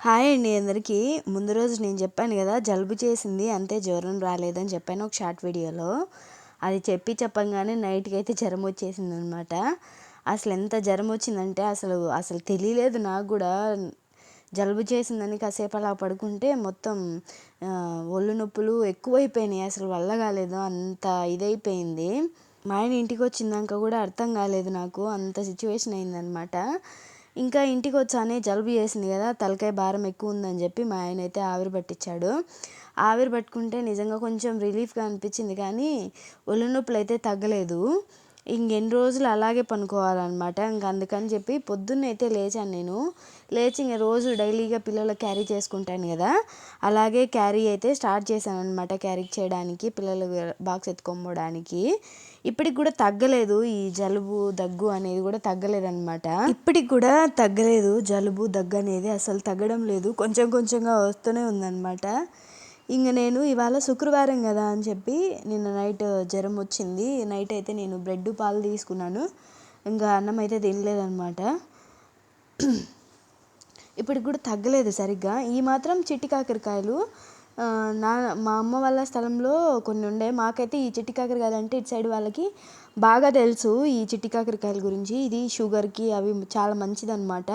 Hi అండి అందరికీ. ముందు రోజు నేను చెప్పాను కదా జలుబు చేసింది అంతే జ్వరం రాలేదని చెప్పాను ఒక షార్ట్ వీడియోలో. అది చెప్పి చెప్పంగానే నైట్కి అయితే జ్వరం వచ్చేసింది అనమాట అసలు ఎంత జ్వరం వచ్చిందంటే అసలు అసలు తెలియలేదు నాకు కూడా. జలుబు చేసిందని కాసేపు అలా పడుకుంటే మొత్తం ఒళ్ళు నొప్పులు ఎక్కువైపోయినాయి. అసలు వల్ల కాలేదు అంత ఇదైపోయింది. మా ఆయన ఇంటికి వచ్చిందాక కూడా అర్థం కాలేదు నాకు అంత సిచ్యువేషన్ అయిందనమాట. ఇంకా ఇంటికి వచ్చానే జలుబు చేసింది కదా తలకాయ భారం ఎక్కువ ఉందని చెప్పి మా ఆయన అయితే ఆవిరి పట్టించాడు. ఆవిరి పట్టుకుంటే నిజంగా కొంచెం రిలీఫ్గా అనిపించింది కానీ ఒళ్ళు నొప్పులు అయితే తగ్గలేదు. ఇంకెన్ని రోజులు అలాగే పనుకోవాలన్నమాట. ఇంక అందుకని చెప్పి పొద్దున్న అయితే లేచాను నేను. లేచి ఇంక రోజు డైలీగా పిల్లలకు క్యారీ చేసుకుంటాను కదా. అలాగే క్యారీ అయితే స్టార్ట్ చేశాను అనమాట క్యారీ చేయడానికి పిల్లలు బాక్స్ ఎత్తుకోవడానికి ఇప్పటికి కూడా తగ్గలేదు ఈ జలుబు దగ్గు అనేది కూడా తగ్గలేదన్నమాట. ఇప్పటికి కూడా తగ్గలేదు జలుబు దగ్గు అనేది అసలు తగ్గడం లేదు. కొంచెం కొంచెంగా వస్తూనే ఉందన్నమాట. ఇంక నేను ఇవాళ శుక్రవారం కదా అని చెప్పి నిన్న నైట్ జ్వరం వచ్చింది. నైట్ అయితే నేను బ్రెడ్ పాలు తీసుకున్నాను. ఇంకా అన్నం అయితే తినలేదన్నమాట. ఇప్పటికి కూడా తగ్గలేదు సరిగ్గా. ఈ మాత్రం చిట్టి కాకరకాయలు నా మా అమ్మ వాళ్ళ స్థలంలో కొన్ని ఉండే. మాకైతే ఈ చిట్టి కాకరకాయలు అంటే ఇటు సైడ్ వాళ్ళకి బాగా తెలుసు ఈ చిట్టి కాకరకాయల గురించి. ఇది షుగర్కి అవి చాలా మంచిదన్నమాట.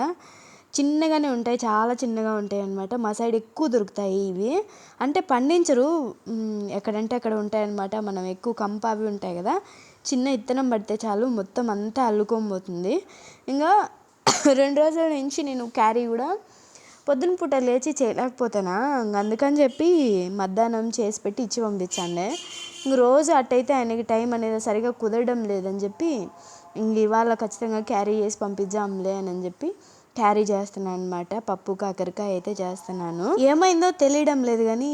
చిన్నగానే ఉంటాయి చాలా చిన్నగా ఉంటాయి అన్నమాట మా సైడ్ ఎక్కువ దొరుకుతాయి ఇవి. అంటే పండించరు ఎక్కడంటే అక్కడ ఉంటాయి అన్నమాట మనం ఎక్కువ కంప అవి ఉంటాయి కదా చిన్న ఇత్తనం పడితే చాలు మొత్తం అంతా అల్లుకోబోతుంది ఇంకా రెండు రోజుల నుంచి నేను క్యారీ కూడా పొద్దున పూట లేచి చేయలేకపోతానా? అందుకని చెప్పి మధ్యాహ్నం చేసి పెట్టి ఇచ్చి పంపించండి ఇంక రోజు అట్టయితే ఆయనకి టైం అనేది సరిగా కుదరడం లేదని చెప్పి ఇంక ఇవాళ ఖచ్చితంగా క్యారీ చేసి పంపించాంలే అని చెప్పి క్యారీ చేస్తున్నాను అనమాట పప్పు కాకరకాయ అయితే చేస్తున్నాను. ఏమైందో తెలియడం లేదు కానీ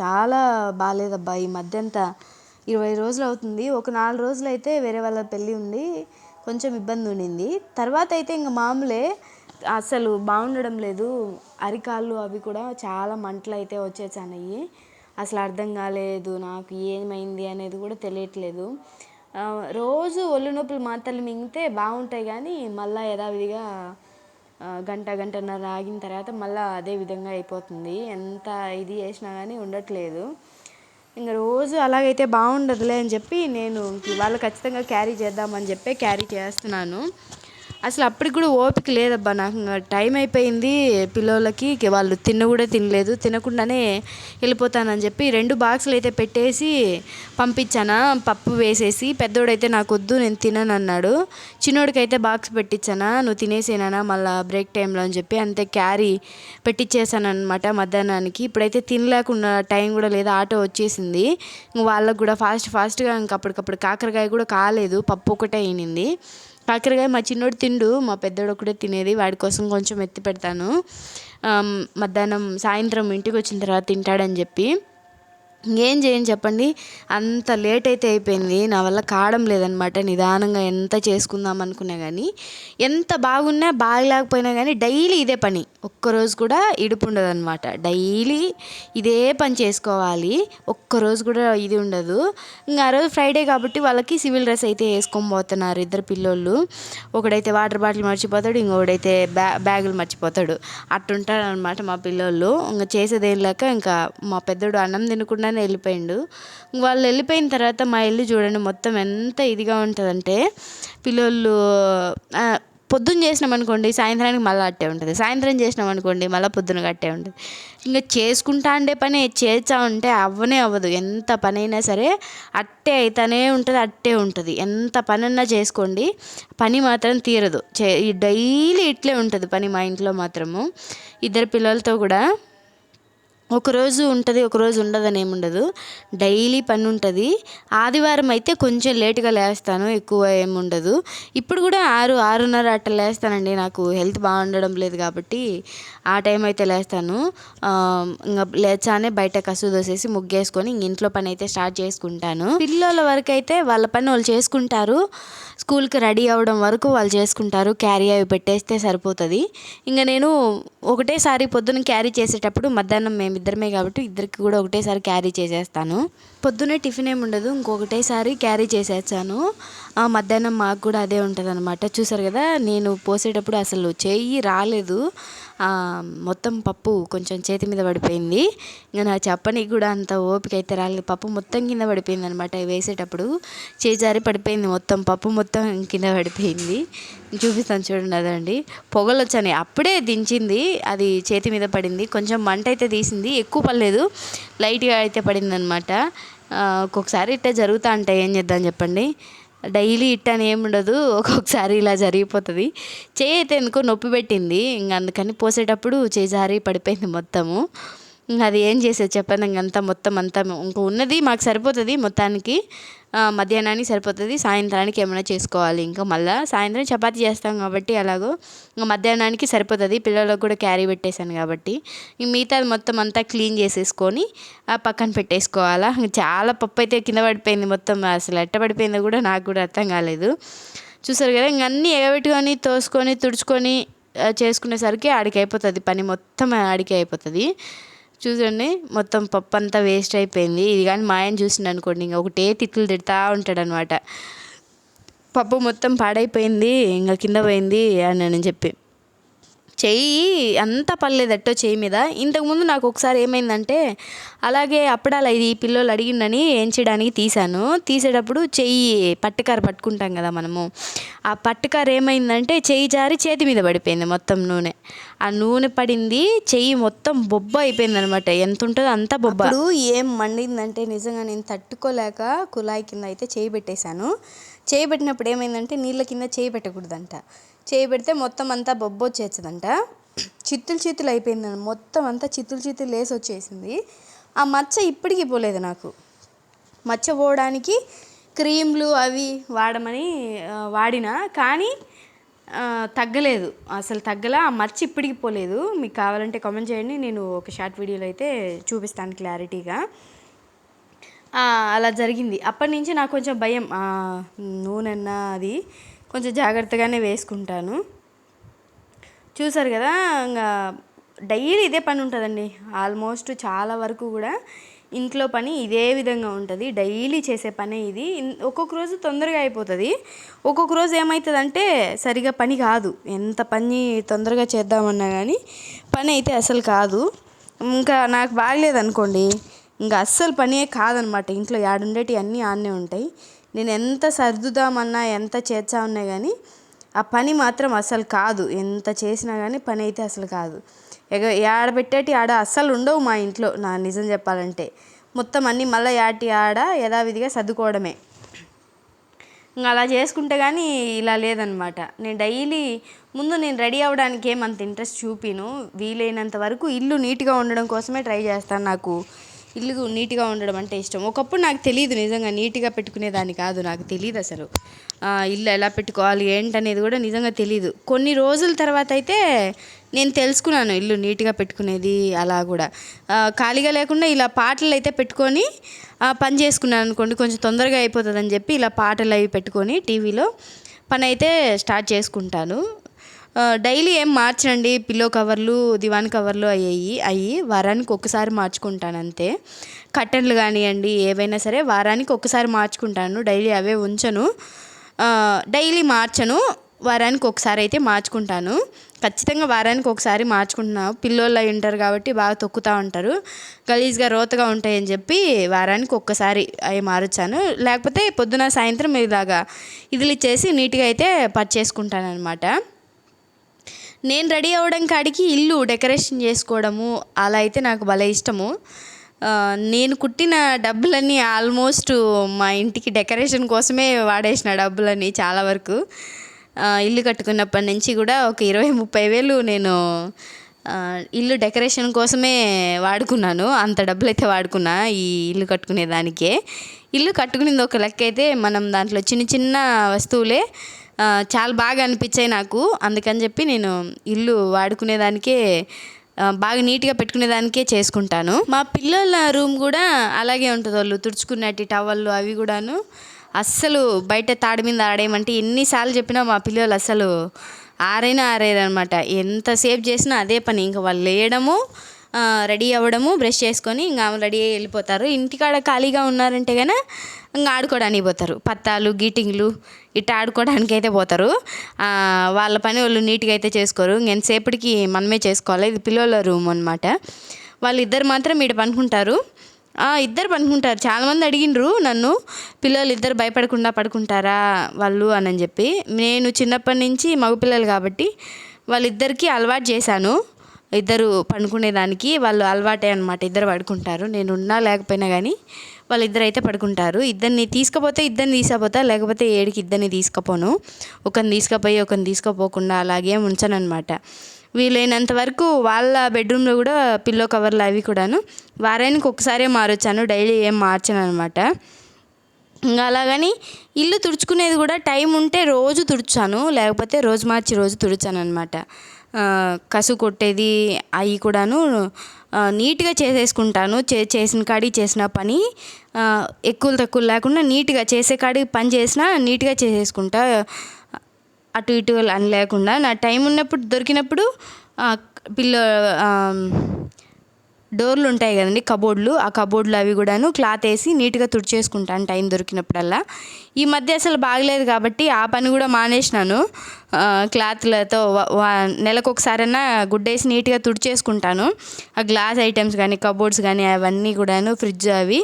చాలా బాగాలేదబ్బా ఈ మధ్య అంతా ఇరవై రోజులు అవుతుంది. ఒక నాలుగు రోజులు అయితే వేరే వాళ్ళ పెళ్ళి ఉంది. కొంచెం ఇబ్బంది ఉండింది. తర్వాత అయితే ఇంక మామూలే అసలు బాగుండడం లేదు. అరికాళ్ళు అవి కూడా చాలా మంటలు అయితే వచ్చేసాయి అసలు అర్థం కాలేదు నాకు ఏమైంది అనేది కూడా తెలియట్లేదు. రోజు ఒళ్ళు నొప్పులు మాత్రలు మింగితే బాగుంటాయి కానీ మళ్ళీ యథావిధిగా గంట గంటన్నర ఆగిన తర్వాత మళ్ళీ అదే విధంగా అయిపోతుంది. ఎంత ఇది చేసినా కానీ ఉండట్లేదు. ఇంకా రోజు అలాగైతే బాగుండదులే అని చెప్పి నేను ఇవాళ ఖచ్చితంగా క్యారీ చేద్దామని చెప్పి క్యారీ చేస్తున్నాను. అసలు అప్పటికి కూడా ఓపిక లేదబ్బా. నాకు టైం అయిపోయింది పిల్లలకి వాళ్ళు తిన్న కూడా తినలేదు. తినకుండానే వెళ్ళిపోతానని చెప్పి రెండు బాక్సులు అయితే పెట్టేసి పంపించాను. పప్పు వేసేసి పెద్దోడైతే నాకు వద్దు నేను తినను అన్నాడు చిన్నోడికైతే బాక్స్ పెట్టించానా. నువ్వు తినేసేనా మళ్ళీ బ్రేక్ టైంలో అని చెప్పి అంతే క్యారీ పెట్టించేసాను అనమాట మధ్యాహ్నానికి. ఇప్పుడైతే తినలేకుండా టైం కూడా లేదు ఆటో వచ్చేసింది. వాళ్ళకు కూడా ఫాస్ట్ ఫాస్ట్గా ఇంకప్పటికప్పుడు కాకరకాయ కూడా కాలేదు పప్పు ఒకటే అయినింది. కాకరకాయ మా చిన్నోడు తిండు మా పెద్దోడు ఒకటే తినేది వాడి కోసం కొంచెం ఎత్తి పెడతాను. మధ్యాహ్నం సాయంత్రం ఇంటికి వచ్చిన తర్వాత తింటాడని చెప్పి. ఏం చేయను చెప్పండి. అంత లేట్ అయితే అయిపోయింది. నా వల్ల కావడం లేదనమాట నిదానంగా ఎంత చేసుకుందాం అనుకున్నా కానీ ఎంత బాగున్నా బాగలేకపోయినా కానీ డైలీ ఇదే పని. ఒక్కరోజు కూడా ఇడుపు ఉండదు అనమాట డైలీ ఇదే పని చేసుకోవాలి. ఒక్కరోజు కూడా ఇది ఉండదు. ఇంకా ఆ రోజు ఫ్రైడే కాబట్టి వాళ్ళకి సివిల్ డ్రెస్ అయితే వేసుకొని పోతున్నారు ఇద్దరు పిల్లోళ్ళు. ఒకడైతే వాటర్ బాటిల్ మర్చిపోతాడు ఇంకొకడైతే బ్యా బ్యాగులు మర్చిపోతాడు. అట్టుంటాడు అనమాట మా పిల్లోళ్ళు. ఇంకా చేసేదేం లేక ఇంకా మా పెద్దోడు అన్నం తినకుండానే వెళ్ళిపోయిండు. వాళ్ళు వెళ్ళిపోయిన తర్వాత మా ఇల్లు చూడండి మొత్తం ఎంత ఇదిగా ఉంటుందంటే పిల్లలు పొద్దున్న చేసినాం అనుకోండి సాయంత్రానికి మళ్ళీ అట్టే ఉంటుంది. సాయంత్రం చేసినాం అనుకోండి మళ్ళీ పొద్దున కట్టే ఉంటుంది. ఇంకా చేసుకుంటా ఉండే పని చేస్తా ఉంటే అవ్వనే అవ్వదు. ఎంత పని అయినా సరే అట్టే అయితేనే ఉంటుంది అట్టే ఉంటుంది. ఎంత పని అన్నా చేసుకోండి పని మాత్రం తీరదు. చే డైలీ ఇట్లే ఉంటుంది పని మా ఇంట్లో మాత్రము. ఇద్దరు పిల్లలతో కూడా ఒకరోజు ఉంటుంది ఒకరోజు ఉండదని ఏముండదు డైలీ పని ఉంటుంది. ఆదివారం అయితే కొంచెం లేటుగా లేస్తాను ఎక్కువ ఏముండదు ఇప్పుడు కూడా ఆరు ఆరున్నర అట్ట లేస్తానండి. నాకు హెల్త్ బాగుండడం లేదు కాబట్టి ఆ టైం అయితే లేస్తాను. ఇంకా లేచానే బయట కసు దోసేసి ముగ్గేసుకొని ఇంట్లో పని అయితే స్టార్ట్ చేసుకుంటాను. పిల్లల వరకు అయితే వాళ్ళ పని వాళ్ళు చేసుకుంటారు. స్కూల్కి రెడీ అవ్వడం వరకు వాళ్ళు చేసుకుంటారు. క్యారీ అవి పెట్టేస్తే సరిపోతుంది. ఇంకా నేను ఒకటేసారి పొద్దున క్యారీ చేసేటప్పుడు మధ్యాహ్నం మేము ఇద్దరమే కాబట్టి ఇద్దరికి కూడా ఒకటేసారి క్యారీ చేసేస్తాను. పొద్దున్నే టిఫిన్ ఏమి ఉండదు ఇంకొకటేసారి క్యారీ చేసేస్తాను. మధ్యాహ్నం మాకు కూడా అదే ఉంటుంది అనమాట చూసారు కదా నేను పోసేటప్పుడు అసలు చెయ్యి రాలేదు. మొత్తం పప్పు కొంచెం చేతి మీద పడిపోయింది. ఇంకా నాకు చెప్పనీకి కూడా అంత ఓపిక అయితే రాలేదు. పప్పు మొత్తం కింద పడిపోయింది అనమాట వేసేటప్పుడు. చేజారి పడిపోయింది మొత్తం పప్పు మొత్తం కింద పడిపోయింది. చూపిస్తాను చూడండి అదండి. పొగలు వచ్చాయి అప్పుడే దించింది. అది చేతి మీద పడింది. కొంచెం మంట అయితే తీసింది. ఎక్కువ పడలేదు. లైట్గా అయితే పడింది అనమాట ఒక్కొక్కసారి ఇట్టే జరుగుతూ ఉంటాయి. ఏం చేద్దాం చెప్పండి? డైలీ ఇట్ అని ఏమి ఉండదు ఒక్కొక్కసారి ఇలా జరిగిపోతుంది. చేయి అయితే ఎందుకో నొప్పి పెట్టింది ఇంక అందుకని పోసేటప్పుడు చేయి జారి పడిపోయింది మొత్తము. ఇంక అది ఏం చేసేది చెప్పండి ఇంకంతా మొత్తం అంతా ఇంక ఉన్నది మాకు సరిపోతుంది మొత్తానికి. మధ్యాహ్నానికి సరిపోతుంది సాయంత్రానికి ఏమైనా చేసుకోవాలి. ఇంకా మళ్ళీ సాయంత్రం చపాతీ చేస్తాం కాబట్టి అలాగో ఇంకా మధ్యాహ్నానికి సరిపోతుంది పిల్లలకు కూడా క్యారీ పెట్టేశాను కాబట్టి. ఇంక మిగతాది మొత్తం అంతా క్లీన్ చేసేసుకొని ఆ పక్కన పెట్టేసుకోవాలా. చాలా పప్పు అయితే కింద పడిపోయింది మొత్తం అసలు ఎట్ట పడిపోయిందో కూడా నాకు కూడా అర్థం కాలేదు. చూసారు కదా ఇంక అన్నీ ఎగబెట్టుకొని తోసుకొని తుడుచుకొని చేసుకునేసరికి ఆడికి అయిపోతుంది పని మొత్తం ఆడికి అయిపోతుంది. చూడండి మొత్తం పప్పు అంతా వేస్ట్ అయిపోయింది. ఇది కానీ మా ఆయన చూసిండు అనుకోండి ఇంకా ఒకటే తిట్లు తిడతా ఉంటాడనమాట పప్పు మొత్తం పాడైపోయింది ఇంకా కింద పోయింది అని అని చెప్పి. చెయ్యి అంతా పర్లేదట్టో చెయ్యి మీద. ఇంతకుముందు నాకు ఒకసారి ఏమైందంటే అలాగే అప్పడాలు ఇది పిల్లలు అడిగిండని ఏంచడానికి తీశాను. తీసేటప్పుడు చెయ్యి పట్టుకార పట్టుకుంటాం కదా మనము. ఆ పట్టుకార ఏమైందంటే చెయ్యి జారి చేతి మీద పడిపోయింది మొత్తం నూనె. ఆ నూనె పడింది చెయ్యి మొత్తం బొబ్బ అయిపోయింది అనమాట ఎంత ఉంటుందో అంత బొబ్బ. ఇప్పుడు ఏం మండిందంటే నిజంగా నేను తట్టుకోలేక కుళాయి కింద అయితే చేయి పెట్టేశాను. చేయి పెట్టినప్పుడు ఏమైందంటే నీళ్ళ కింద చేయి పెట్టకూడదంట. చేయి పెడితే మొత్తం అంతా బొబ్బ వచ్చేస్తుందంట చిత్తులు చిత్తులు అయిపోయింది. మొత్తం అంతా చిత్తులు చిత్తులు లేసి వచ్చేసింది. ఆ మచ్చ ఇప్పటికీ పోలేదు నాకు. మచ్చ పోవడానికి క్రీమ్లు అవి వాడమని వాడినా కానీ తగ్గలేదు. అసలు తగ్గలా ఆ మచ్చ ఇప్పటికి పోలేదు. మీకు కావాలంటే కామెంట్ చేయండి. నేను ఒక షార్ట్ వీడియోలో అయితే చూపిస్తాను క్లారిటీగా. అలా జరిగింది. అప్పటి నుంచి నాకు కొంచెం భయం. నూనెన్నా అది కొంచెం జాగ్రత్తగానే వేసుకుంటాను. చూసారు కదా ఇంకా డైలీ ఇదే పని ఉంటుందండి. ఆల్మోస్ట్ చాలా వరకు కూడా ఇంట్లో పని ఇదే విధంగా ఉంటుంది. డైలీ చేసే పనే ఇది. ఒక్కొక్క రోజు తొందరగా అయిపోతుంది. ఒక్కొక్క రోజు ఏమవుతుందంటే సరిగా పని కాదు. ఎంత పని తొందరగా చేద్దామన్నా కానీ పని అయితే అసలు కాదు. ఇంకా నాకు బాగలేదనుకోండి ఇంకా అస్సలు పనే కాదనమాట. ఇంట్లో యాడుండేటి అన్నీ ఆడనే ఉంటాయి. నేను ఎంత సర్దుదామన్నా ఎంత చేర్చామన్నా కానీ ఆ పని మాత్రం అసలు కాదు. ఎంత చేసినా కానీ పని అయితే అసలు కాదు. ఇక ఆడ పెట్టేటి ఆడ అస్సలు ఉండవు మా ఇంట్లో నా నిజం చెప్పాలంటే. మొత్తం అన్నీ మళ్ళీ యాటి ఆడ యథావిధిగా సర్దుకోవడమే. ఇంకా అలా చేసుకుంటే కానీ ఇలా లేదనమాట. నేను డైలీ ముందు నేను రెడీ అవ్వడానికి ఏమంత ఇంట్రెస్ట్ చూపిను. వీలైనంత వరకు ఇల్లు నీట్గా ఉండడం కోసమే ట్రై చేస్తాను నాకు. ఇల్లు నీట్గా ఉండడం అంటే ఇష్టం. ఒకప్పుడు నాకు తెలియదు నిజంగా నీట్గా పెట్టుకునేదాన్ని కాదు నాకు తెలియదు అసలు. ఇల్లు ఎలా పెట్టుకోవాలి ఏంటనేది కూడా నిజంగా తెలియదు. కొన్ని రోజుల తర్వాత అయితే నేను తెలుసుకున్నాను ఇల్లు నీట్గా పెట్టుకునేది అలా కూడా. ఖాళీగా లేకుండా ఇలా పాటలు అయితే పెట్టుకొని పని చేసుకున్నాను అనుకోండి కొంచెం తొందరగా అయిపోతుందని చెప్పి ఇలా పాటలు అవి పెట్టుకొని టీవీలో పని అయితే స్టార్ట్ చేసుకుంటాను. డైలీ ఏం మార్చండి పిల్లో కవర్లు దివాన్ కవర్లు అయ్యాయి అయ్యి వారానికి ఒకసారి మార్చుకుంటాను అంతే కట్టెన్లు కానివ్వండి ఏవైనా సరే వారానికి ఒకసారి మార్చుకుంటాను. డైలీ అవే ఉంచను. డైలీ మార్చను. వారానికి ఒకసారి అయితే మార్చుకుంటాను. ఖచ్చితంగా వారానికి ఒకసారి మార్చుకుంటున్నాను పిల్లోళ్ళు ఉంటారు కాబట్టి బాగా తొక్కుతూ ఉంటారు. గలీజ్గా రోతగా ఉంటాయని చెప్పి వారానికి ఒక్కసారి అవి మారుచ్చాను లేకపోతే పొద్దున సాయంత్రం ఇలాగా ఇదిలు నీట్గా అయితే పట్ చేసుకుంటాను అనమాట నేను రెడీ అవ్వడం కాడికి ఇల్లు డెకరేషన్ చేసుకోవడము అలా అయితే నాకు భలే ఇష్టము. నేను కుట్టిన డబ్బులన్నీ ఆల్మోస్ట్ మా ఇంటికి డెకరేషన్ కోసమే వాడేసిన డబ్బులన్నీ చాలా వరకు. ఇల్లు కట్టుకున్నప్పటి నుంచి కూడా ఒక ఇరవై ముప్పై వేలు నేను ఇల్లు డెకరేషన్ కోసమే వాడుకున్నాను. అంత డబ్బులు అయితే వాడుకున్నా ఈ ఇల్లు కట్టుకునే దానికే ఇల్లు కట్టుకునేది ఒక లెక్క అయితే మనం దాంట్లో చిన్న చిన్న వస్తువులే చాలా బాగా అనిపించాయి నాకు. అందుకని చెప్పి నేను ఇల్లు వాడుకునేదానికే బాగా నీట్గా పెట్టుకునేదానికే చేసుకుంటాను. మా పిల్లల రూమ్ కూడా అలాగే ఉంటుంది వాళ్ళు తుడుచుకున్నట్టు టవళ్ళు అవి కూడాను. అస్సలు బయట తాడి మీద ఆడేయమంటే ఎన్నిసార్లు చెప్పినా మా పిల్లలు అస్సలు ఆరైనా ఆరేరు ఎంతసేపు చేసినా అదే పని. ఇంకా వాళ్ళు లేయడము రెడీ అవ్వడము బ్రష్ చేసుకొని ఇంకా రెడీ అయ్యి వెళ్ళిపోతారు. ఇంటికాడ ఖాళీగా ఉన్నారంటే కనుక ఇంకా ఆడుకోవడానికి పోతారు. పత్తాలు గీటింగ్లు ఇట్లా ఆడుకోవడానికి అయితే పోతారు. వాళ్ళ పని వాళ్ళు నీట్గా అయితే చేసుకోరు. ఎంతసేపటికి మనమే చేసుకోవాలి. ఇది పిల్లల రూమ్ అనమాట వాళ్ళిద్దరు మాత్రం ఈడ పనుకుంటారు. ఇద్దరు పడుకుంటారు చాలామంది అడిగిండ్రు నన్ను పిల్లలు ఇద్దరు భయపడకుండా పడుకుంటారా వాళ్ళు? అని చెప్పి. నేను చిన్నప్పటి నుంచి మగపిల్లలు కాబట్టి వాళ్ళిద్దరికీ అలవాటు చేశాను. ఇద్దరు పడుకునేదానికి వాళ్ళు అలవాటే అనమాట ఇద్దరు పడుకుంటారు. నేను ఉన్నా లేకపోయినా కానీ వాళ్ళిద్దరు అయితే పడుకుంటారు. ఇద్దరిని తీసుకుపోతే ఇద్దరిని తీసుకపోతా లేకపోతే ఏడికి ఇద్దరిని తీసుకుపోను. ఒకరిని తీసుకపోయి ఒకరిని తీసుకపోకుండా అలాగే ఉంచను అనమాట వీలైనంత వరకు వాళ్ళ బెడ్రూమ్లో కూడా పిల్లో కవర్లు అవి కూడాను. వారానికి ఒకసారే మారొచ్చాను. డైలీ ఏం మార్చాను అనమాట ఇంకా అలాగని ఇల్లు తుడుచుకునేది కూడా టైం ఉంటే రోజు తుడుచాను. లేకపోతే రోజు మార్చి రోజు తుడిచాను అనమాట కసు కొట్టేది అవి కూడాను నీట్గా చేసేసుకుంటాను. చే చేసిన కాడి చేసిన పని ఎక్కువ తక్కువ లేకుండా నీట్గా చేసే కాడి పని చేసినా నీట్గా చేసేసుకుంటా. అటు ఇటు అని లేకుండా నా టైం ఉన్నప్పుడు దొరికినప్పుడు పిల్లో పిల్ల డోర్లు ఉంటాయి కదండి కబోర్డ్లు ఆ కబోర్డ్లు అవి కూడాను క్లాత్ వేసి నీట్గా తుడిచేసుకుంటాను టైం దొరికినప్పుడల్లా. ఈ మధ్య అసలు బాగలేదు కాబట్టి ఆ పని కూడా మానేసినాను. క్లాత్లతో నెలకు ఒకసారైనా గుడ్డేసి నీట్గా తుడిచేసుకుంటాను. ఆ గ్లాస్ ఐటమ్స్ కానీ కబోర్డ్స్ కానీ అవన్నీ కూడాను ఫ్రిడ్జ్ అవి.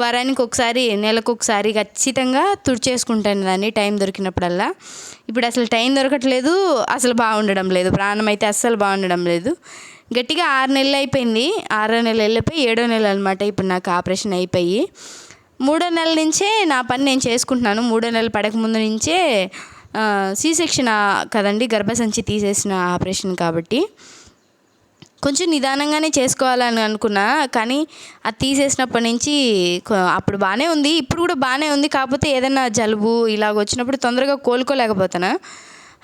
వారానికి ఒకసారి నెలకు ఒకసారి ఖచ్చితంగా తుడిచేసుకుంటాను దాన్ని టైం దొరికినప్పుడల్లా. ఇప్పుడు అసలు టైం దొరకట్లేదు అసలు బాగుండడం లేదు. ప్రాణం అయితే అస్సలు బాగుండడం లేదు. గట్టిగా ఆరు నెలలు అయిపోయింది. ఆరో నెల వెళ్ళిపోయి ఏడో నెల అనమాట ఇప్పుడు నాకు ఆపరేషన్ అయిపోయి. మూడో నెల నుంచే నా పని నేను చేసుకుంటున్నాను. మూడో నెలలు పడక ముందు నుంచే సి సెక్షన్ కదండి గర్భసంచి తీసేసిన ఆపరేషన్ కాబట్టి. కొంచెం నిదానంగానే చేసుకోవాలని అనుకున్నా కానీ అది తీసేసినప్పటి నుంచి అప్పుడు బాగానే ఉంది. ఇప్పుడు కూడా బాగానే ఉంది. కాకపోతే ఏదైనా జలుబు ఇలాగ వచ్చినప్పుడు తొందరగా కోలుకోలేకపోతున్నా.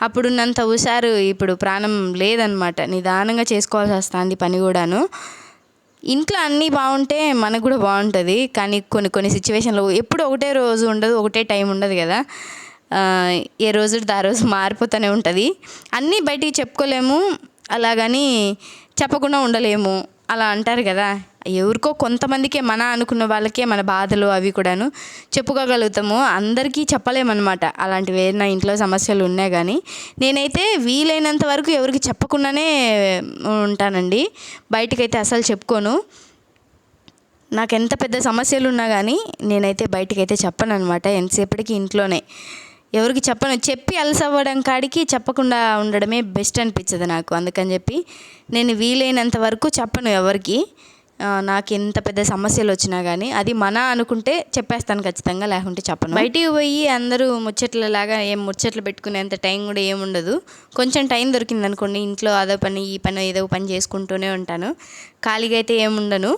అప్పుడున్నంత హుషారు ఇప్పుడు ప్రాణం లేదనమాట. నిదానంగా చేసుకోవాల్సి వస్తుంది పని కూడాను. ఇంట్లో అన్నీ బాగుంటే మనకు కూడా బాగుంటుంది. కానీ కొన్ని కొన్ని సిచ్యువేషన్లో ఎప్పుడు ఒకటే రోజు ఉండదు ఒకటే టైం ఉండదు కదా. ఏ రోజు ఆ రోజు మారిపోతూనే ఉంటుంది. అన్నీ బయటికి చెప్పుకోలేము అలాగని చెప్పకుండా ఉండలేము. అలా అంటారు కదా. ఎవరికో కొంతమందికే మన అనుకున్న వాళ్ళకే మన బాధలు అవి కూడాను చెప్పుకోగలుగుతాము. అందరికీ చెప్పలేమన్నమాట. అలాంటివి ఏదైనా ఇంట్లో సమస్యలు ఉన్నాయి కానీ నేనైతే వీలైనంత వరకు ఎవరికి చెప్పకుండానే ఉంటానండి. బయటకైతే అసలు చెప్పుకోను. నాకు ఎంత పెద్ద సమస్యలు ఉన్నా కానీ నేనైతే బయటకైతే అయితే చెప్పను అనమాట ఎంతసేపటికి ఇంట్లోనే. ఎవరికి చెప్పను చెప్పి అలసవ్వడం కాడికి చెప్పకుండా ఉండడమే బెస్ట్ అనిపించదు నాకు. అందుకని చెప్పి నేను వీలైనంత వరకు చెప్పను ఎవరికి. నాకు ఎంత పెద్ద సమస్యలు వచ్చినా కానీ అది మన అనుకుంటే చెప్పేస్తాను ఖచ్చితంగా లేకుంటే చెప్పను. బయటికి పోయి అందరూ ముచ్చట్లలాగా ఏం ముచ్చట్లు పెట్టుకునేంత టైం కూడా ఏముండదు కొంచెం టైం దొరికింది అనుకోండి ఇంట్లో అదో పని ఈ పని ఏదో పని చేసుకుంటూనే ఉంటాను. ఖాళీగా అయితే ఏముండను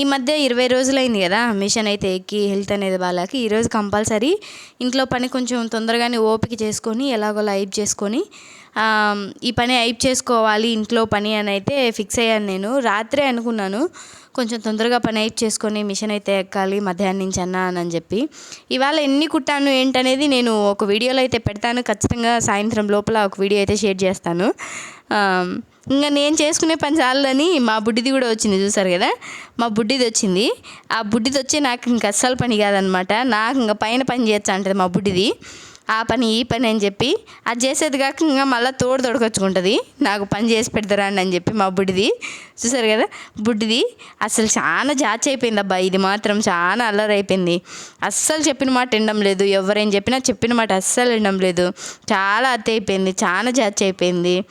ఈ మధ్య ఇరవై రోజులైంది కదా మిషన్ అయితే ఎక్కి హెల్త్ అనేది వాళ్ళకి ఈరోజు కంపల్సరీ ఇంట్లో పని కొంచెం తొందరగానే ఓపిక చేసుకొని ఎలాగోలా ఐప్ చేసుకొని ఈ పని ఐప్ చేసుకోవాలి ఇంట్లో పని అని అయితే ఫిక్స్ అయ్యాను నేను. రాత్రే అనుకున్నాను. కొంచెం తొందరగా పని అయితే చేసుకొని మిషన్ అయితే ఎక్కాలి మధ్యాహ్నం నుంచి అన్న అని చెప్పి. ఇవాళ ఎన్ని కుట్టాను ఏంటనేది నేను ఒక వీడియోలో అయితే పెడతాను. ఖచ్చితంగా సాయంత్రం లోపల ఒక వీడియో అయితే షేర్ చేస్తాను. ఇంకా నేను చేసుకునే పని చాలని మా బుడ్డిది కూడా వచ్చింది చూసారు కదా? మా బుడ్డిది వచ్చింది. ఆ బుడ్డిది వచ్చి నాకు ఇంక అస్సలు పని కాదనమాట. నాకు ఇంకా పైన పని చేయొచ్చు అంటది మా బుడ్డిది. ఆ పని ఈ పని అని చెప్పి అది చేసేది కాక ఇంకా మళ్ళీ తోడు తొడకొచ్చుకుంటుంది. నాకు పని చేసి పెడతారా అని చెప్పి మా బుడ్డిది. చూసారు కదా? బుడ్డిది అసలు చాలా జాచ్ అయిపోయింది అబ్బా. ఇది మాత్రం చాలా అల్లరి అయిపోయింది. అస్సలు చెప్పిన మాట వినడం లేదు. ఎవరేం చెప్పినా చెప్పిన మాట అస్సలు వినడం లేదు. చాలా అత్త అయిపోయింది. చాలా జాచి అయిపోయింది.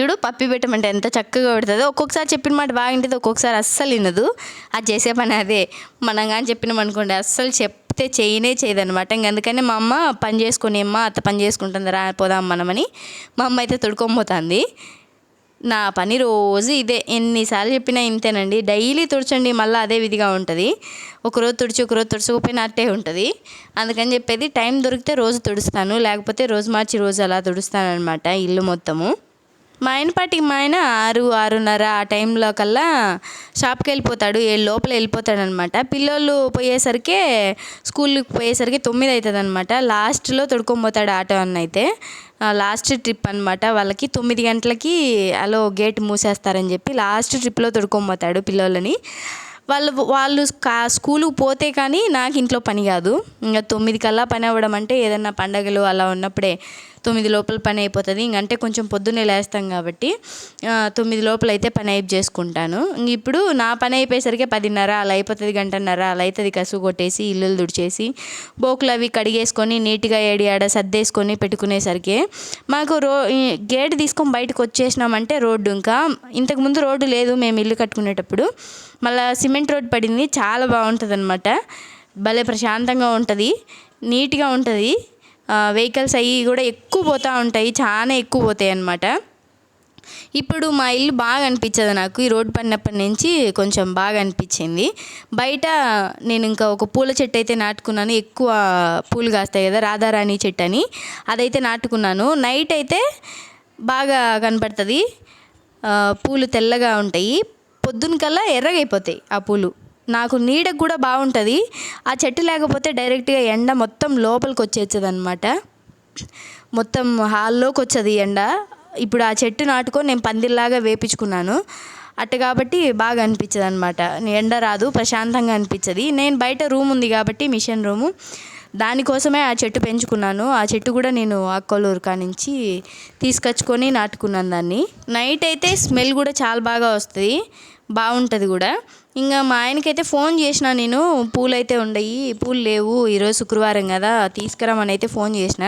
చూడు పప్పి పెట్టమంటే ఎంత చక్కగా పెడుతుందో. ఒక్కొక్కసారి చెప్పిన మాట బాగుంటుంది ఒక్కొక్కసారి అస్సలు వినదు. అది చేసే పని అదే. మనం కానీ చెప్పినాం అనుకోండి అస్సలు చెప్ చెప్తే చేయనే చేయదనమాట ఇంక అందుకని మా అమ్మ పని చేసుకుని అమ్మ అత్త పని చేసుకుంటుంది రా పోదాం మనమని. మా అమ్మ అయితే తొడుక్కొని నా పని రోజు ఇదే. ఎన్నిసార్లు చెప్పినా ఇంతేనండి. డైలీ తుడచండి మళ్ళీ అదే విధిగా ఉంటుంది. ఒకరోజు తుడిచి ఒకరోజు తుడచకపోయినా అట్టే ఉంటుంది. అందుకని చెప్పేది టైం దొరికితే రోజు తుడుస్తాను లేకపోతే రోజు మార్చి రోజు అలా తుడుస్తాను అనమాట ఇల్లు మొత్తము. మా ఆయన పాటికి మా ఆయన ఆరు ఆరున్నర ఆ టైంలో కల్లా షాప్కి వెళ్ళిపోతాడు. ఏడు లోపల వెళ్ళిపోతాడనమాట. పిల్లోళ్ళు పోయేసరికి స్కూల్కి పోయేసరికి తొమ్మిది అవుతుంది అనమాట లాస్ట్లో తొడుక్కొని పోతాడు ఆటో అన్న అయితే. లాస్ట్ ట్రిప్ అనమాట వాళ్ళకి తొమ్మిది గంటలకి అలో గేట్ మూసేస్తారని చెప్పి లాస్ట్ ట్రిప్లో తొడుక్కొనిపోతాడు పిల్లలని వాళ్ళు వాళ్ళు కా స్కూల్కి పోతే కానీ నాకు ఇంట్లో పని కాదు. ఇంకా తొమ్మిది కల్లా పని అవ్వడం అంటే ఏదన్నా పండగలు అలా ఉన్నప్పుడే తొమ్మిది లోపల పని అయిపోతుంది. ఇంకంటే కొంచెం పొద్దున్నే లేస్తాం కాబట్టి తొమ్మిది లోపల అయితే పని అయిపు చేసుకుంటాను ఇప్పుడు నా పని అయిపోయేసరికి పదిన్నర అలా అయిపోతుంది గంటన్నర అలా అవుతుంది కసు కొట్టేసి ఇల్లులు తుడిచేసి బోకులు అవి కడిగేసుకొని నీట్గా ఏడి ఆడ సర్దేసుకొని పెట్టుకునేసరికి మాకు రో గేట్ తీసుకొని బయటకు వచ్చేసినామంటే రోడ్డు. ఇంకా ఇంతకుముందు రోడ్డు లేదు మేము ఇల్లు కట్టుకునేటప్పుడు. మళ్ళీ సిమెంట్ రోడ్ పడింది చాలా బాగుంటుంది అనమాట భలే ప్రశాంతంగా ఉంటుంది నీట్గా ఉంటుంది. వెహికల్స్ అవి కూడా ఎక్కువ పోతూ ఉంటాయి చాలా ఎక్కువ పోతాయి అన్నమాట. ఇప్పుడు మా ఇల్లు బాగా అనిపించదు నాకు. ఈ రోడ్డు పడినప్పటి నుంచి కొంచెం బాగా అనిపించింది. బయట నేను ఇంకా ఒక పూల చెట్టు అయితే నాటుకున్నాను. ఎక్కువ పూలు కాస్తాయి కదా రాధారాణి చెట్టు అని. అదైతే నాటుకున్నాను. నైట్ అయితే బాగా కనపడుతుంది. పూలు తెల్లగా ఉంటాయి. పొద్దున కల్లా ఎర్రగైపోతాయి ఆ పూలు. నాకు నీడకు కూడా బాగుంటుంది. ఆ చెట్టు లేకపోతే డైరెక్ట్గా ఎండ మొత్తం లోపలికి వచ్చేస్తుంది అనమాట మొత్తం హాల్లోకి వచ్చేది ఎండ. ఇప్పుడు ఆ చెట్టు నాటుకొని నేను పందిల్లాగా వేపించుకున్నాను. అట్ట కాబట్టి బాగా అనిపించదు అనమాట ఎండ రాదు ప్రశాంతంగా అనిపించదు. నేను బయట రూమ్ ఉంది కాబట్టి మిషన్ రూము. దానికోసమే ఆ చెట్టు పెంచుకున్నాను. ఆ చెట్టు కూడా నేను అక్కోలూరు నుంచి తీసుకొచ్చుకొని నాటుకున్నాను దాన్ని. నైట్ అయితే స్మెల్ కూడా చాలా బాగా వస్తుంది. బాగుంటుంది కూడా. ఇంకా మా ఆయనకైతే ఫోన్ చేసిన నేను పూలు అయితే ఉండయి పూలు లేవు ఈరోజు శుక్రవారం కదా తీసుకురామని అయితే ఫోన్ చేసిన.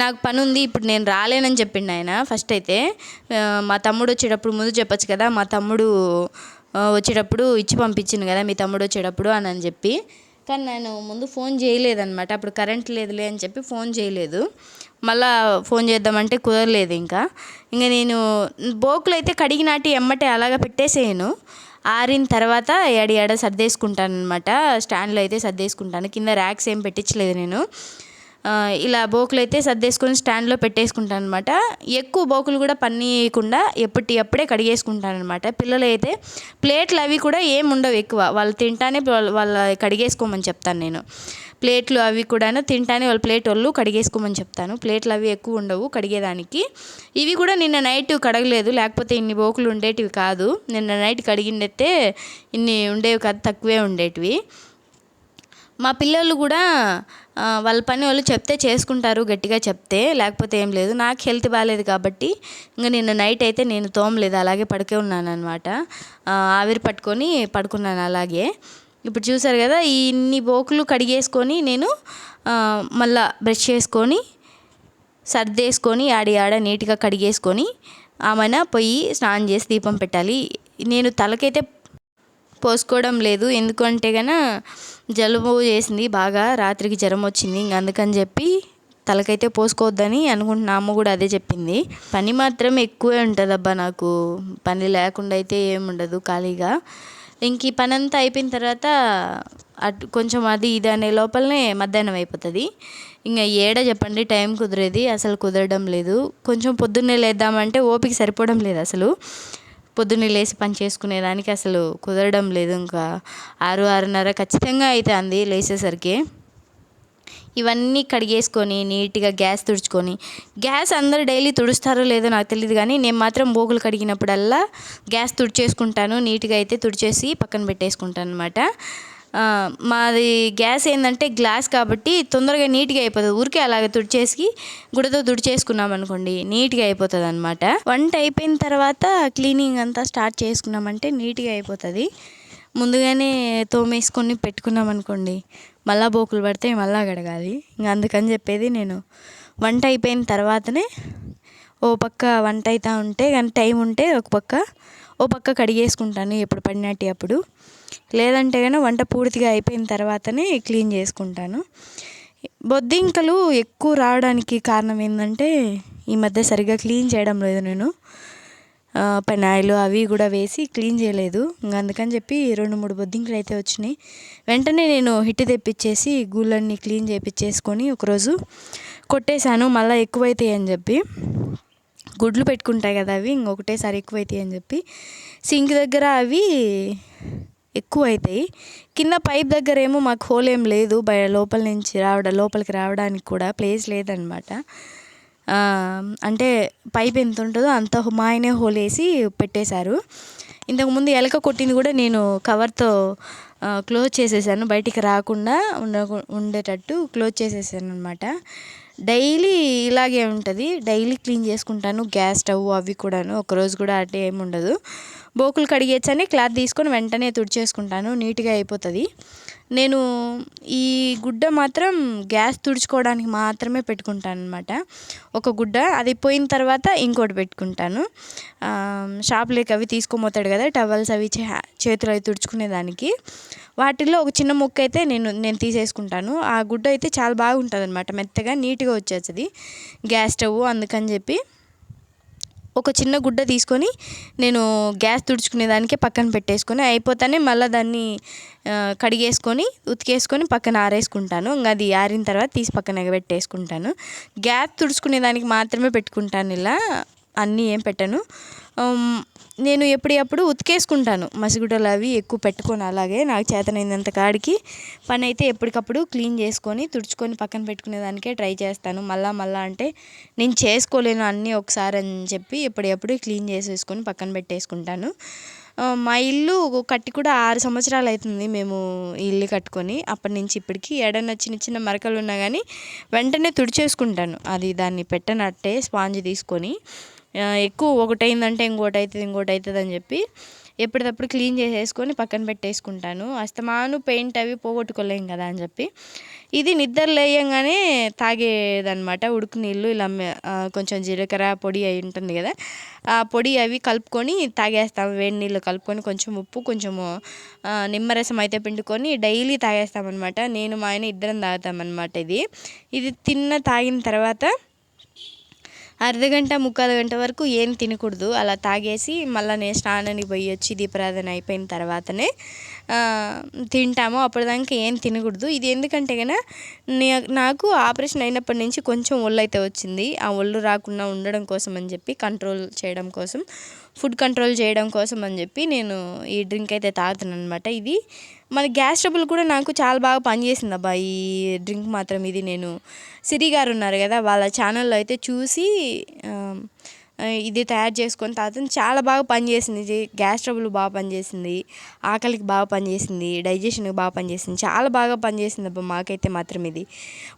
నాకు పని ఉంది ఇప్పుడు నేను రాలేనని చెప్పిండు ఆయన ఫస్ట్ అయితే మా తమ్ముడు వచ్చేటప్పుడు ముందు చెప్పొచ్చు కదా మా తమ్ముడు వచ్చేటప్పుడు ఇచ్చి పంపించింది కదా మీ తమ్ముడు వచ్చేటప్పుడు అని అని చెప్పి. కానీ నేను ముందు ఫోన్ చేయలేదన్నమాట అప్పుడు కరెంట్ లేదులే అని చెప్పి ఫోన్ చేయలేదు. మళ్ళా ఫోన్ చేద్దామంటే కుదరలేదు ఇంకా. ఇంకా నేను బోకులు అయితే కడిగి నాటి ఎమ్మటే అలాగ పెట్టేసేయను. ఆరిన తర్వాత ఏడ ఏడ సర్దేసుకుంటాను అనమాట స్టాండ్లో అయితే సర్దేసుకుంటాను. కింద ర్యాక్స్ ఏం పెట్టించలేదు నేను. ఇలా బోకులు అయితే సర్దేసుకొని స్టాండ్లో పెట్టేసుకుంటాను అనమాట ఎక్కువ బోకులు కూడా పన్నీయకుండా ఎప్పటి అప్పుడే కడిగేసుకుంటాను అనమాట పిల్లలు అయితే ప్లేట్లు అవి కూడా ఏమి ఉండవు ఎక్కువ. వాళ్ళు తింటానే వాళ్ళ కడిగేసుకోమని చెప్తాను నేను. ప్లేట్లు అవి కూడా తింటానే వాళ్ళ ప్లేట్ వాళ్ళు కడిగేసుకోమని చెప్తాను. ప్లేట్లు అవి ఎక్కువ ఉండవు కడిగేదానికి. ఇవి కూడా నిన్న నైట్ కడగలేదు లేకపోతే ఇన్ని బోకులు ఉండేటివి కాదు. నిన్న నైట్ కడిగిండైతే ఇన్ని ఉండేవి కాదు తక్కువే ఉండేటివి. మా పిల్లలు కూడా వాళ్ళ పని వాళ్ళు చెప్తే చేసుకుంటారు గట్టిగా చెప్తే. లేకపోతే ఏం లేదు. నాకు హెల్త్ బాగాలేదు కాబట్టి ఇంకా నిన్న నైట్ అయితే నేను తోమలేదు. అలాగే పడుకే ఉన్నాను అనమాట ఆవిరి పట్టుకొని పడుకున్నాను అలాగే. ఇప్పుడు చూసారు కదా ఇన్ని బోకులు కడిగేసుకొని నేను మళ్ళా బ్రష్ చేసుకొని సర్దేసుకొని ఆడి ఆడ నీట్గా కడిగేసుకొని ఆమెన పొయ్యి స్నానం చేసి దీపం పెట్టాలి. నేను తలకైతే పోసుకోవడం లేదు. ఎందుకంటే కన జలుబు చేసింది బాగా రాత్రికి జ్వరం వచ్చింది. ఇంక అందుకని చెప్పి తలకైతే పోసుకోవద్దని అనుకుంటున్నా. అమ్మ కూడా అదే చెప్పింది. పని మాత్రం ఎక్కువే ఉంటుంది అబ్బా నాకు. పని లేకుండా అయితే ఏముండదు ఖాళీగా. ఇంక ఈ పని అంతా అయిపోయిన తర్వాత అటు కొంచెం అది ఇది అనే లోపలనే మధ్యాహ్నం అయిపోతుంది. ఇంకా ఏడ చెప్పండి టైం కుదిరేది అసలు కుదరడం లేదు. కొంచెం పొద్దున్నే లేద్దామంటే ఓపిక సరిపోవడం లేదు అసలు. పొద్దున్నే లేచి పని చేసుకునేదానికి అసలు కుదరడం లేదు ఇంకా. ఆరు ఆరున్నర ఖచ్చితంగా అవుతుంది లేచేసరికి. ఇవన్నీ కడిగేసుకొని నీట్గా గ్యాస్ తుడుచుకొని. గ్యాస్ అందరు డైలీ తుడుస్తారో లేదో నాకు తెలియదు కానీ నేను మాత్రం బోగులు కడిగినప్పుడల్లా గ్యాస్ తుడిచేసుకుంటాను నీట్గా అయితే తుడిచేసి పక్కన పెట్టేసుకుంటాను అనమాట మాది గ్యాస్ ఏంటంటే గ్లాస్ కాబట్టి తొందరగా నీట్గా అయిపోతుంది. ఊరికే అలాగ తుడిచేసి గుడతో తుడిచేసుకున్నాం అనుకోండి నీట్గా అయిపోతుంది అనమాట వంట అయిపోయిన తర్వాత క్లీనింగ్ అంతా స్టార్ట్ చేసుకున్నామంటే నీట్గా అయిపోతుంది. ముందుగానే తోమేసుకొని పెట్టుకున్నాం అనుకోండి మళ్ళా బోకులు పడితే మళ్ళా కడగాలి. ఇంకా అందుకని చెప్పేది నేను వంట అయిపోయిన తర్వాతనే ఓ పక్క వంట అవుతూ ఉంటే కానీ టైం ఉంటే ఒక పక్క ఓ పక్క కడిగేసుకుంటాను ఎప్పుడు పడినట్టు అప్పుడు. లేదంటే కానీ వంట పూర్తిగా అయిపోయిన తర్వాతనే క్లీన్ చేసుకుంటాను. బొద్దింకలు ఎక్కువ రావడానికి కారణం ఏంటంటే ఈ మధ్య సరిగ్గా క్లీన్ చేయడం లేదు నేను. పెనాయిలు అవి కూడా వేసి క్లీన్ చేయలేదు. ఇంకా అందుకని చెప్పి రెండు మూడు బొద్దింకలు అయితే వచ్చినాయి. వెంటనే నేను హిట్ తెప్పించేసి గూళ్ళన్నీ క్లీన్ చేయించేసుకొని ఒకరోజు కొట్టేశాను. మళ్ళీ ఎక్కువైతాయి అని చెప్పి. గుడ్లు పెట్టుకుంటాయి కదా అవి ఇంకొకటేసారి ఎక్కువైతాయి అని చెప్పి. సింక్ దగ్గర అవి ఎక్కువ అవుతాయి కింద పైప్ దగ్గర ఏమో మాకు హోల్ ఏం లేదు. బయ లోపల నుంచి రావడం లోపలికి రావడానికి కూడా ప్లేస్ లేదనమాట. అంటే పైప్ ఎంత ఉంటుందో అంత మా ఆయనే హోల్ వేసి పెట్టేశారు. ఇంతకుముందు ఎలక కొట్టింది కూడా నేను కవర్తో క్లోజ్ చేసేసాను. బయటికి రాకుండా ఉండ ఉండేటట్టు క్లోజ్ చేసేసాను అనమాట డైలీ ఇలాగే ఉంటుంది. డైలీ క్లీన్ చేసుకుంటాను. గ్యాస్ స్టవ్ అవి కూడాను. ఒకరోజు కూడా అట్టే ఏమి ఉండదు. బోకులు కడిగేచ్చని క్లాత్ తీసుకొని వెంటనే తుడిచేసుకుంటాను. నీట్గా అయిపోతుంది. నేను ఈ గుడ్డ మాత్రం గ్యాస్ తుడుచుకోవడానికి మాత్రమే పెట్టుకుంటాను అనమాట ఒక గుడ్డ అది పోయిన తర్వాత ఇంకోటి పెట్టుకుంటాను. షాప్లోకి అవి తీసుకోబోతాడు కదా టవల్స్ అవి చేతులు అవి తుడుచుకునేదానికి. వాటిల్లో ఒక చిన్న ముక్క అయితే నేను నేను తీసేసుకుంటాను. ఆ గుడ్డ అయితే చాలా బాగుంటుంది అనమాట మెత్తగా నీట్గా వచ్చేస్తుంది. గ్యాస్ స్టవ్ అందుకని చెప్పి. ఒక చిన్న గుడ్డ తీసుకొని నేను గ్యాస్ తుడుచుకునే దానికి పక్కన పెట్టేసుకొని అయిపోతానే మళ్ళీ దాన్ని కడిగేసుకొని ఉతికేసుకొని పక్కన ఆరేసుకుంటాను. ఇంకా అది ఆరిన తర్వాత తీసి పక్కన పెట్టేసుకుంటాను గ్యాస్ తుడుచుకునే దానికి మాత్రమే పెట్టుకుంటాను ఇలా. అన్నీ ఏం పెట్టను. నేను ఎప్పుడప్పుడు ఉతికేసుకుంటాను. మసిగుడ్డలు అవి ఎక్కువ పెట్టుకొని అలాగే నాకు చేతనైనంత కాడికి పని అయితే ఎప్పటికప్పుడు క్లీన్ చేసుకొని తుడుచుకొని పక్కన పెట్టుకునే దానికే ట్రై చేస్తాను. మళ్ళా మళ్ళా అంటే నేను చేసుకోలేను అన్నీ ఒకసారి అని చెప్పి ఎప్పటికప్పుడు క్లీన్ చేసేసుకొని పక్కన పెట్టేసుకుంటాను. మా ఇల్లు కట్టి కూడా ఆరు సంవత్సరాలు అవుతుంది మేము ఇల్లు కట్టుకొని. అప్పటి నుంచి ఇప్పటికి ఏడన్నా చిన్న చిన్న మరకలు ఉన్నా కానీ వెంటనే తుడిచేసుకుంటాను. అది దాన్ని పెట్టనట్టే స్పాంజ్ తీసుకొని. ఎక్కువ ఒకటైందంటే ఇంకోటి అవుతుంది ఇంకోటి అవుతుంది అని చెప్పి ఎప్పటికప్పుడు క్లీన్ చేసేసుకొని పక్కన పెట్టేసుకుంటాను. అస్తమాను పెయింట్ అవి పోగొట్టుకోలేం కదా అని చెప్పి. ఇది నిద్ర లేయంగానే తాగేదన్నమాట. ఉడుకు నీళ్ళు ఇలా కొంచెం జీలకర్ర పొడి అయి ఉంటుంది కదా. ఆ పొడి అవి కలుపుకొని తాగేస్తాం. వేడి నీళ్ళు కలుపుకొని కొంచెం ఉప్పు కొంచెము నిమ్మరసం అయితే పిండుకొని డైలీ తాగేస్తామన్నమాట. నేను మా ఆయన ఇద్దరం తాగుతామన్నమాట ఇది. ఇది తిన్న తాగిన తర్వాత అర్ధగంట ముక్కాలు గంట వరకు ఏం తినకూడదు. అలా తాగేసి మళ్ళీ నేను స్నానానికి పోయి వచ్చి దీపారాధన అయిపోయిన తర్వాతనే తింటాము. అప్పటిదాకా ఏం తినకూడదు. ఇది ఎందుకంటే కనుక నాకు ఆపరేషన్ అయినప్పటి నుంచి కొంచెం ఒళ్ళు అయితే వచ్చింది. ఆ ఒళ్ళు రాకుండా ఉండడం కోసం అని చెప్పి కంట్రోల్ చేయడం కోసం ఫుడ్ కంట్రోల్ చేయడం కోసం అని చెప్పి నేను ఈ డ్రింక్ అయితే తాగుతున్నాను అనమాట ఇది మన గ్యాస్ ట్రబుల్ కూడా నాకు చాలా బాగా పనిచేసింది అబ్బా. ఈ డ్రింక్ మాత్రం ఇది నేను సిరి గారు ఉన్నారు కదా వాళ్ళ ఛానల్లో అయితే చూసి ఇది తయారు చేసుకొని తాగుతుంది చాలా బాగా పనిచేసింది. ఇది గ్యాస్ ట్రబుల్ బాగా పనిచేసింది. ఆకలికి బాగా పనిచేసింది. డైజెషన్కి బాగా పనిచేసింది. చాలా బాగా పనిచేసింది అబ్బా మాకైతే మాత్రం ఇది.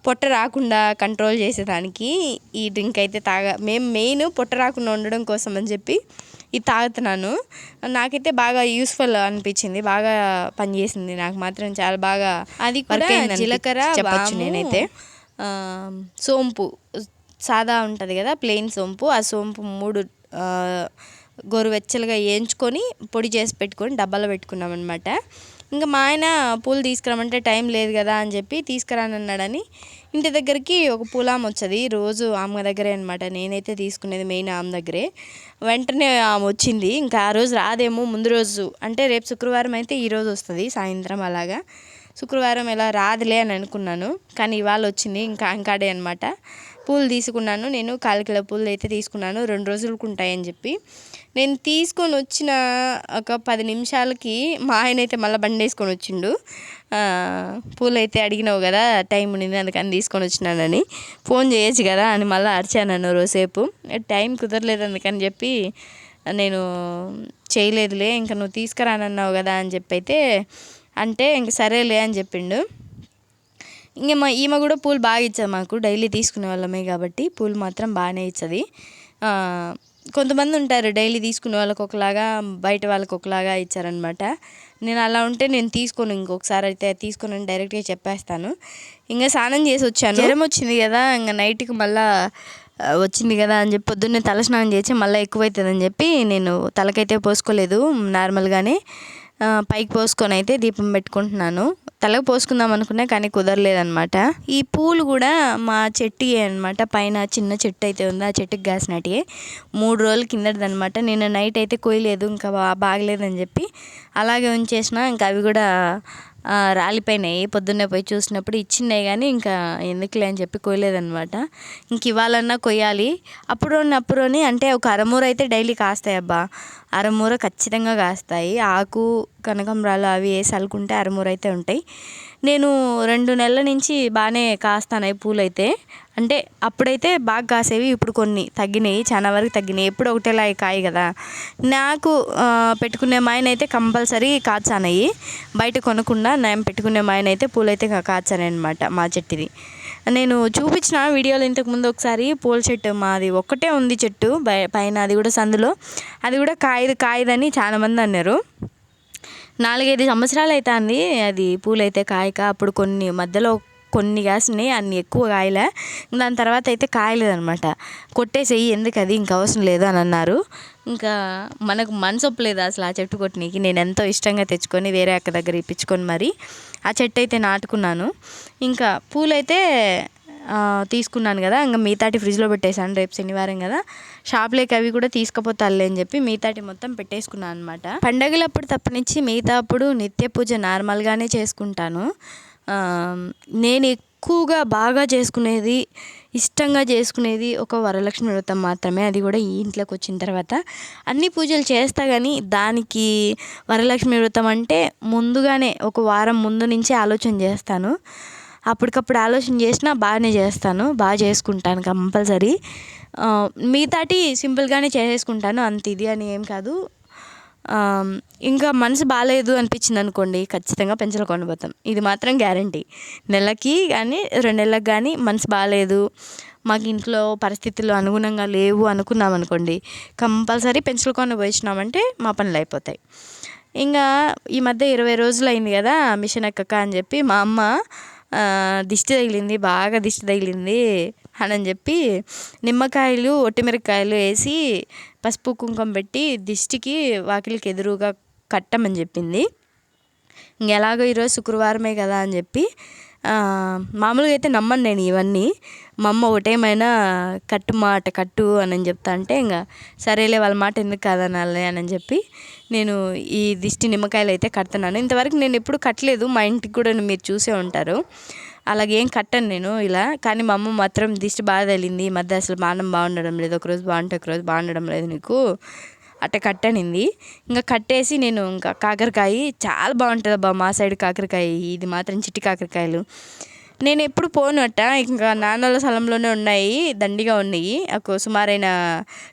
పొట్ట రాకుండా కంట్రోల్ చేసేదానికి ఈ డ్రింక్ అయితే తాగా మేము మెయిన్ పొట్ట రాకుండా ఉండడం కోసం అని చెప్పి ఇది తాగుతున్నాను. నాకైతే బాగా యూస్ఫుల్ అనిపించింది బాగా పనిచేసింది. నాకు మాత్రం చాలా బాగా అది కూడా జీలకర్ర చెప్పచ్చు నేనైతే. సోంపు సాదా ఉంటుంది కదా ప్లెయిన్ సోంపు. ఆ సోంపు మూడు గోరువెచ్చలుగా వేయించుకొని పొడి చేసి పెట్టుకొని డబ్బాలో పెట్టుకున్నాం అనమాట ఇంకా మా ఆయన పూలు తీసుకురామంటే టైం లేదు కదా అని చెప్పి తీసుకురానన్నాడని ఇంటి దగ్గరికి ఒక పూలామ వచ్చేది. రోజు ఆమె దగ్గరే అనమాట నేనైతే తీసుకునేది మెయిన్ ఆమె దగ్గరే. వెంటనే ఆమె వచ్చింది. ఇంకా ఆ రోజు రాదేమో ముందు రోజు. అంటే రేపు శుక్రవారం అయితే ఈరోజు వస్తుంది సాయంత్రం అలాగా. శుక్రవారం ఎలా రాదులే అని అనుకున్నాను. కానీ ఇవాళ వచ్చింది. ఇంకా అంకాడే అనమాట పూలు తీసుకున్నాను. నేను కాలు పూలు అయితే తీసుకున్నాను. రెండు రోజులకు ఉంటాయని చెప్పి. నేను తీసుకొని వచ్చిన ఒక పది నిమిషాలకి మా ఆయన అయితే మళ్ళీ బండి వేసుకొని వచ్చిండు. పూలు అయితే అడిగినావు కదా టైం ఉండింది అందుకని తీసుకొని వచ్చినానని. ఫోన్ చేయొచ్చు కదా అని మళ్ళీ అరిచాను రోజుసేపు టైం కుదరలేదు అందుకని చెప్పి నేను చేయలేదులే ఇంకా నువ్వు తీసుకురానన్నావు కదా అని చెప్పి అయితే అంటే ఇంక సరేలే అని చెప్పిండు. ఇంకా మా ఈమె కూడా పూలు బాగా ఇచ్చేది మాకు. డైలీ తీసుకునే వాళ్ళమే కాబట్టి పూలు మాత్రం బాగానే ఇచ్చది. కొంతమంది ఉంటారు డైలీ తీసుకునే వాళ్ళకి ఒకలాగా బయట వాళ్ళకి ఒకలాగా ఇచ్చారనమాట. నేను అలా ఉంటే నేను తీసుకోను ఇంకొకసారి అయితే తీసుకుని డైరెక్ట్గా చెప్పేస్తాను. ఇంకా స్నానం చేసి వచ్చాను. జ్వరం వచ్చింది కదా ఇంకా నైట్కి మళ్ళీ వచ్చింది కదా అని చెప్పి పొద్దున్నే తల స్నానం చేసి మళ్ళీ ఎక్కువైతుందని చెప్పి నేను తలకైతే పోసుకోలేదు నార్మల్గానే. పైకి పోసుకొని అయితే దీపం పెట్టుకుంటున్నాను. తలకు పోసుకుందాం అనుకున్నా కానీ కుదరలేదనమాట ఈ పూలు కూడా మా చెట్టు అనమాట పైన చిన్న చెట్టు అయితే ఉంది. ఆ చెట్టుకి కాసినట్టే మూడు రోజుల కిందటిదనమాట నేను నైట్ అయితే కోయలేదు ఇంకా బాగలేదని చెప్పి అలాగే ఉంచేసిన. ఇంకా అవి కూడా రాలిపోయినాయి. పొద్దున్నే పోయి చూసినప్పుడు ఇచ్చినాయి కానీ ఇంకా ఎందుకులే అని చెప్పి కొయ్యలేదనమాట ఇంక ఇవ్వాలన్నా కొయ్యాలి. అప్పుడోని అప్పుడోని అంటే ఒక అరమూర అయితే డైలీ కాస్తాయి అబ్బా. అరమూర ఖచ్చితంగా కాస్తాయి. ఆకు కనకంబరాలు అవి వేసి అల్లుకుంటే అరమూర అయితే ఉంటాయి. నేను రెండు నెలల నుంచి బాగానే కాస్తాను పూలు అయితే అంటే అప్పుడైతే బాగా కాసేవి ఇప్పుడు కొన్ని తగ్గినాయి చాలా వరకు తగ్గినాయి. ఎప్పుడు ఒకటేలా కాయ కదా. నాకు పెట్టుకునే మాయన అయితే కంపల్సరీ కాచానయ్యి బయట కొనకుండా నేను పెట్టుకునే మాయన అయితే పూలైతే కాచాను అనమాట మా చెట్టుది. నేను చూపించిన వీడియోలో ఇంతకుముందు ఒకసారి పూల చెట్టు మాది ఒక్కటే ఉంది చెట్టు పైన అది కూడా సందులో. అది కూడా కాయదు కాయదని చాలామంది అన్నారు. నాలుగైదు సంవత్సరాలు అవుతుంది అది పూలైతే కాయక అప్పుడు కొన్ని మధ్యలో కొన్ని కాసినాయి అన్ని ఎక్కువ కాయలే. దాని తర్వాత అయితే కాయలేదనమాట కొట్టేసేయి ఎందుకు అది? ఇంకా అవసరం లేదు అని అన్నారు. ఇంకా మనకు మనసొప్పు లేదు అసలు ఆ చెట్టు కొట్టినీకి. నేను ఎంతో ఇష్టంగా తెచ్చుకొని వేరే అక్క దగ్గర ఇప్పించుకొని మరి ఆ చెట్టు అయితే నాటుకున్నాను. ఇంకా పూలైతే తీసుకున్నాను కదా. ఇంకా మిగతాటి ఫ్రిడ్జ్లో పెట్టేశాను రేపు శనివారం కదా. షాప్లోకి అవి కూడా తీసుకుపోతాలే అని చెప్పి మిగతాటి మొత్తం పెట్టేసుకున్నాను అనమాట పండగలప్పుడు తప్పనిచ్చి మిగతా అప్పుడు నిత్య పూజ నార్మల్గానే చేసుకుంటాను. నేను ఎక్కువగా బాగా చేసుకునేది ఇష్టంగా చేసుకునేది ఒక వరలక్ష్మి వ్రతం మాత్రమే. అది కూడా ఈ ఇంట్లోకి వచ్చిన తర్వాత. అన్ని పూజలు చేస్తా కానీ దానికి వరలక్ష్మి వ్రతం అంటే ముందుగానే ఒక వారం ముందు నుంచే ఆలోచన చేస్తాను. అప్పటికప్పుడు ఆలోచన చేసినా బాగానే చేస్తాను బాగా చేసుకుంటాను కంపల్సరీ. మిగతాటి సింపుల్గానే చేసేసుకుంటాను అంత ఇది అని ఏం కాదు. ఇంకా మనసు బాగాలేదు అనిపించింది అనుకోండి ఖచ్చితంగా పెంచలు కొనబోతాం. ఇది మాత్రం గ్యారంటీ నెలకి కానీ రెండు నెలలకు కానీ మనసు బాగాలేదు మాకు ఇంట్లో పరిస్థితులు అనుగుణంగా లేవు అనుకున్నాం అనుకోండి కంపల్సరీ పెంచలు కొన పోయించినామంటే మా పనులు అయిపోతాయి. ఇంకా ఈ మధ్య ఇరవై రోజులు అయింది కదా మిషన్ ఎక్కక అని చెప్పి మా అమ్మ దిష్టి తగిలింది బాగా దిష్టి తగిలింది. అని చెప్పి నిమ్మకాయలు ఒట్టిమిరపకాయలు వేసి పసుపు కుంకుమ పెట్టి దిష్టికి వాకిలికి ఎదురుగా కట్టమని చెప్పింది. ఎలాగో ఈరోజు శుక్రవారమే కదా అని చెప్పి మామూలుగా అయితే నమ్మను నేను ఇవన్నీ. మా అమ్మ ఒకటేమైనా కట్టు మాట కట్టు అని చెప్తా అంటే ఇంకా సరేలే వాళ్ళ మాట ఎందుకు కాదనాలి అని చెప్పి నేను ఈ దిష్టి నిమ్మకాయలు అయితే కడుతున్నాను. ఇంతవరకు నేను ఎప్పుడు కట్టలేదు. మా ఇంటికి కూడా మీరు చూసే ఉంటారు. అలాగేం కట్టను నేను ఇలా. కానీ మా అమ్మ మాత్రం దిష్టి బాగా తగిలింది. ఈ మధ్య అసలు బాణం బాగుండడం లేదు. ఒకరోజు బాగుంటే ఒకరోజు బాగుండడం లేదు నీకు. అట్ట కట్టనింది. ఇంకా కట్టేసి నేను ఇంకా కాకరకాయ చాలా బాగుంటుంది అబ్బా మా సైడ్ కాకరకాయ. ఇది మాత్రం చిట్టి కాకరకాయలు. నేను ఎప్పుడు పోను అట్ట. ఇంకా నాన్నల స్థలంలోనే ఉన్నాయి దండిగా ఉన్నాయి. ఒక సుమారైన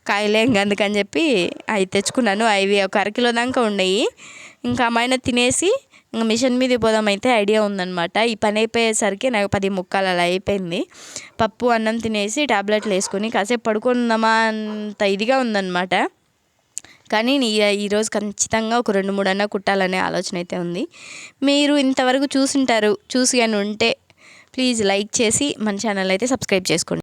కాయలే ఇంక అందుకని చెప్పి అవి తెచ్చుకున్నాను. అవి ఒక అరకిలో దాకా ఉన్నాయి. ఇంకా అమ్మాయిన తినేసి ఇంకా మిషన్ మీద పోదాం అయితే ఐడియా ఉందనమాట ఈ పని అయిపోయేసరికి నాకు పది ముక్కలు అలా అయిపోయింది. పప్పు అన్నం తినేసి టాబ్లెట్లు వేసుకొని కాసేపు పడుకుందామా అంత ఇదిగా ఉందన్నమాట. కానీ ఈరోజు ఖచ్చితంగా ఒక రెండు మూడు అన్న కుట్టాలనే ఆలోచన అయితే ఉంది. మీరు ఇంతవరకు చూసుంటారు. చూసి అని ఉంటే ప్లీజ్ లైక్ చేసి మన ఛానల్ అయితే సబ్స్క్రైబ్ చేసుకోండి.